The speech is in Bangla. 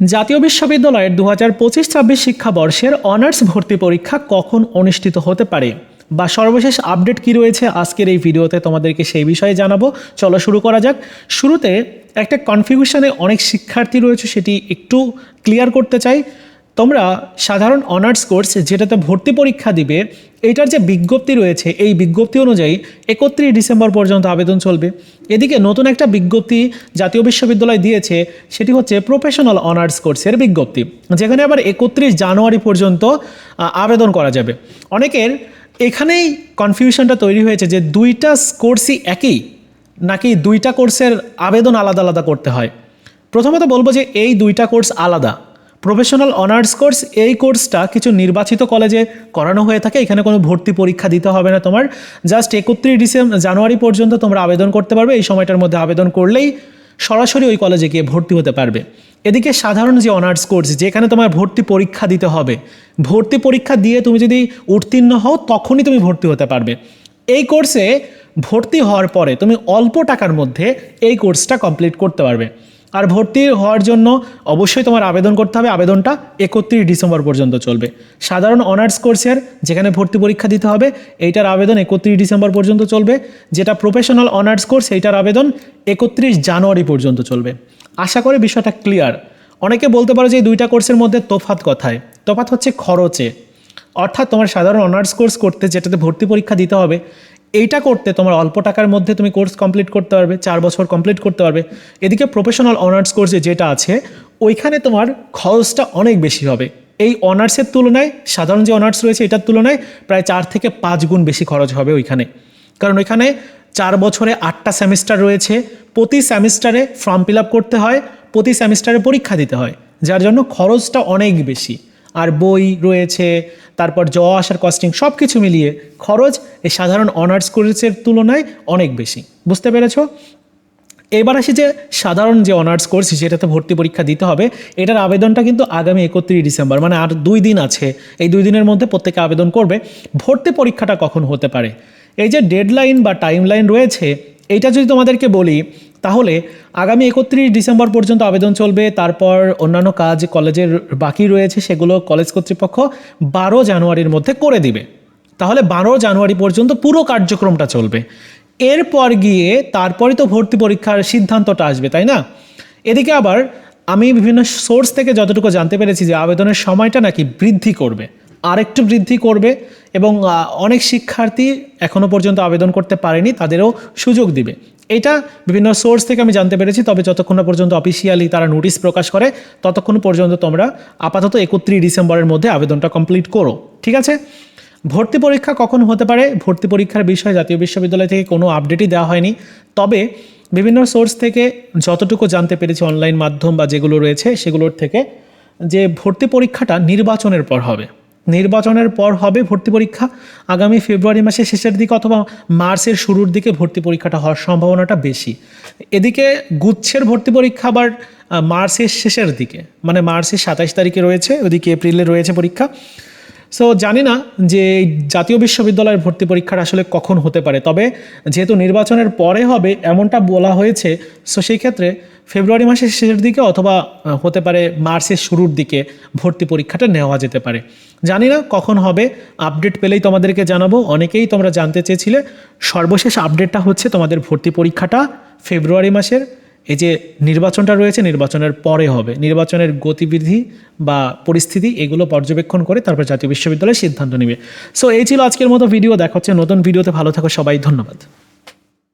জাতীয় বিশ্ববিদ্যালয়ের দু হাজার পঁচিশ ছাব্বিশ শিক্ষাবর্ষের অনার্স ভর্তি পরীক্ষা কখন অনুষ্ঠিত হতে পারে? বা সর্বশেষ আপডেট কি রয়েছে? আজকের এই ভিডিওতে তোমাদেরকে সেই বিষয়ে জানাব। চলো শুরু করা যাক। শুরুতে একটা কনফিউশনে অনেক শিক্ষার্থী রয়েছে, সেটি একটু ক্লিয়ার করতে চাই। তোমরা সাধারণ অনার্স কোর্স যেটাতে ভর্তি পরীক্ষা দিবে এটার যে বিজ্ঞপ্তি রয়েছে, এই বিজ্ঞপ্তি অনুযায়ী একত্রিশ ডিসেম্বর পর্যন্ত আবেদন চলবে। এদিকে নতুন একটা বিজ্ঞপ্তি জাতীয় বিশ্ববিদ্যালয় দিয়েছে, সেটি হচ্ছে প্রফেশনাল অনার্স কোর্সের বিজ্ঞপ্তি, যেখানে আবার একত্রিশ জানুয়ারি পর্যন্ত আবেদন করা যাবে। অনেকের এখানেই কনফিউশনটা তৈরি হয়েছে যে দুইটা কোর্সই একই, নাকি দুইটা কোর্সের আবেদন আলাদা আলাদা করতে হয়। প্রথমত বলব যে এই দুইটা কোর্স আলাদা। প্রফেশনাল অনার্স কোর্স এই কোর্সটা কিছু নির্বাচিত কলেজে করানো হয়ে থাকে। এখানে কোনো ভর্তি পরীক্ষা দিতে হবে না তোমার। জাস্ট একত্রিশ ডিসেম্বর জানুয়ারি পর্যন্ত তোমরা আবেদন করতে পারবে। এই সময়টার মধ্যে আবেদন করলেই সরাসরি ওই কলেজে গিয়ে ভর্তি হতে পারবে। এদিকে সাধারণ যে অনার্স কোর্স যেখানে তোমার ভর্তি পরীক্ষা দিতে হবে, ভর্তি পরীক্ষা দিয়ে তুমি যদি উত্তীর্ণ হও, তখনই তুমি ভর্তি হতে পারবে। এই কোর্সে ভর্তি হওয়ার পরে তুমি অল্প টাকার মধ্যে এই কোর্সটা কমপ্লিট করতে পারবে। আর ভর্তি হওয়ার জন্য অবশ্যই তোমার আবেদন করতে হবে। আবেদনটা একত্রিশ ডিসেম্বর পর্যন্ত চলবে। সাধারণ অনার্স কোর্সের যেখানে ভর্তি পরীক্ষা দিতে হবে, এইটার আবেদন একত্রিশ ডিসেম্বর পর্যন্ত চলবে। যেটা প্রফেশনাল অনার্স কোর্স এইটার আবেদন একত্রিশ জানুয়ারি পর্যন্ত চলবে। আশা করি বিষয়টা ক্লিয়ার অনেকে বলতে পারো যে এই দুইটা কোর্সের মধ্যে তোফাত কথায়? তোফাত হচ্ছে খরচে। অর্থাৎ তোমার সাধারণ অনার্স কোর্স করতে যেটাতে ভর্তি পরীক্ষা দিতে হবে এইটা করতে তোমার অল্প টাকার মধ্যে তুমি কোর্স কমপ্লিট করতে পারবে, চার বছর কমপ্লিট করতে পারবে। এদিকে প্রফেশনাল অনার্স কোর্সে যেটা আছে, ওইখানে তোমার খরচটা অনেক বেশি হবে। এই অনার্সের তুলনায়, সাধারণ যে অনার্স রয়েছে এটার তুলনায় প্রায় চার থেকে পাঁচ গুণ বেশি খরচ হবে ওইখানে। কারণ ওইখানে চার বছরে আটটা সেমিস্টার রয়েছে, প্রতি সেমিস্টারে ফর্ম ফিল আপ করতে হয়, প্রতি সেমিস্টারে পরীক্ষা দিতে হয়, যার জন্য খরচটা অনেক বেশি। আর বই রয়েছে, তারপর জ আসার কস্টিং সব কিছু মিলিয়ে খরচ এই সাধারণ অনার্স কোর্সের তুলনায় অনেক বেশি। বুঝতে পেরেছ? এবার আসি যে সাধারণ যে অনার্স কোর্স সেটাতে ভর্তি পরীক্ষা দিতে হবে, এটার আবেদনটা কিন্তু আগামী একত্রিশ ডিসেম্বর মানে আর দুই দিন আছে। এই দুই দিনের মধ্যে প্রত্যেকে আবেদন করবে। ভর্তি পরীক্ষাটা কখন হতে পারে? এই যে ডেডলাইন বা টাইম লাইন রয়েছে এইটা যদি তোমাদেরকে বলি, তাহলে আগামী একত্রিশ ডিসেম্বর পর্যন্ত আবেদন চলবে, তারপর অন্যান্য কাজ, কলেজের বাকি রয়েছে, সেগুলো কলেজ কর্তৃপক্ষ বারো জানুয়ারির মধ্যে করে দিবে। তাহলে বারো জানুয়ারি পর্যন্ত পুরো কার্যক্রমটা চলবে। এরপর গিয়ে তারপরে তো ভর্তি পরীক্ষার সিদ্ধান্তটা আসবে, তাই না? এদিকে আবার আমি বিভিন্ন সোর্স থেকে যতটুকু জানতে পেরেছি যে আবেদনের সময়টা নাকি বৃদ্ধি করবে। আরেকটু বৃদ্ধি করবে এবং অনেক শিক্ষার্থী এখনও পর্যন্ত আবেদন করতে পারেনি, তাদেরও সুযোগ দিবে। এটা বিভিন্ন সোর্স থেকে আমি জানতে পেরেছি, তবে যতক্ষণ না পর্যন্ত অফিসিয়ালি তারা নোটিশ প্রকাশ করে, ততক্ষণ পর্যন্ত তোমরা আপাতত একত্রিশ ডিসেম্বরের মধ্যে আবেদনটা কমপ্লিট করো। ঠিক আছে? ভর্তি পরীক্ষা কখন হতে পারে? ভর্তি পরীক্ষার বিষয়ে জাতীয় বিশ্ববিদ্যালয় থেকে কোনো আপডেটই দেওয়া হয়নি। তবে বিভিন্ন সোর্স থেকে যতটুকু জানতে পেরেছি অনলাইন মাধ্যম বা যেগুলো রয়েছে, সেগুলোর থেকে যে ভর্তি পরীক্ষাটা নির্বাচনের পর হবে। নির্বাচনের পর হবে ভর্তি পরীক্ষা। আগামী ফেব্রুয়ারি মাসের শেষের দিকে অথবা মার্চের শুরুর দিকে ভর্তি পরীক্ষাটা হওয়ার সম্ভাবনাটা বেশি। এদিকে গুচ্ছের ভর্তি পরীক্ষা আবার মার্চের শেষের দিকে মানে মার্চের সাতাইশ তারিখে রয়েছে, ওদিকে এপ্রিলে রয়েছে পরীক্ষা। সো জানি না যে জাতীয় বিশ্ববিদ্যালয়ের ভর্তি পরীক্ষাটা আসলে কখন হতে পারে, তবে যেহেতু নির্বাচনের পরে হবে এমনটা বলা হয়েছে সো সেই ক্ষেত্রে ফেব্রুয়ারি মাসের শেষের দিকে অথবা হতে পারে মার্চের শুরুর দিকে ভর্তি পরীক্ষাটা নেওয়া যেতে পারে। জানি না কখন হবে আপডেট পেলেই তোমাদেরকে জানাব, অনেকেই তোমরা জানতে চেয়েছিলে, সর্বশেষ আপডেটটা হচ্ছে তোমাদের ভর্তি পরীক্ষাটা ফেব্রুয়ারি মাসের এই যে নির্বাচনটা রয়েছে, নির্বাচনের পরে হবে। নির্বাচনের গতিবিধি বা পরিস্থিতি এগুলো পর্যবেক্ষণ করে তারপর জাতীয় বিশ্ববিদ্যালয় সিদ্ধান্ত নেবে। সো এই ছিল আজকের মতো ভিডিও দেখা হচ্ছে নতুন ভিডিওতে ভালো থাকো সবাই। ধন্যবাদ।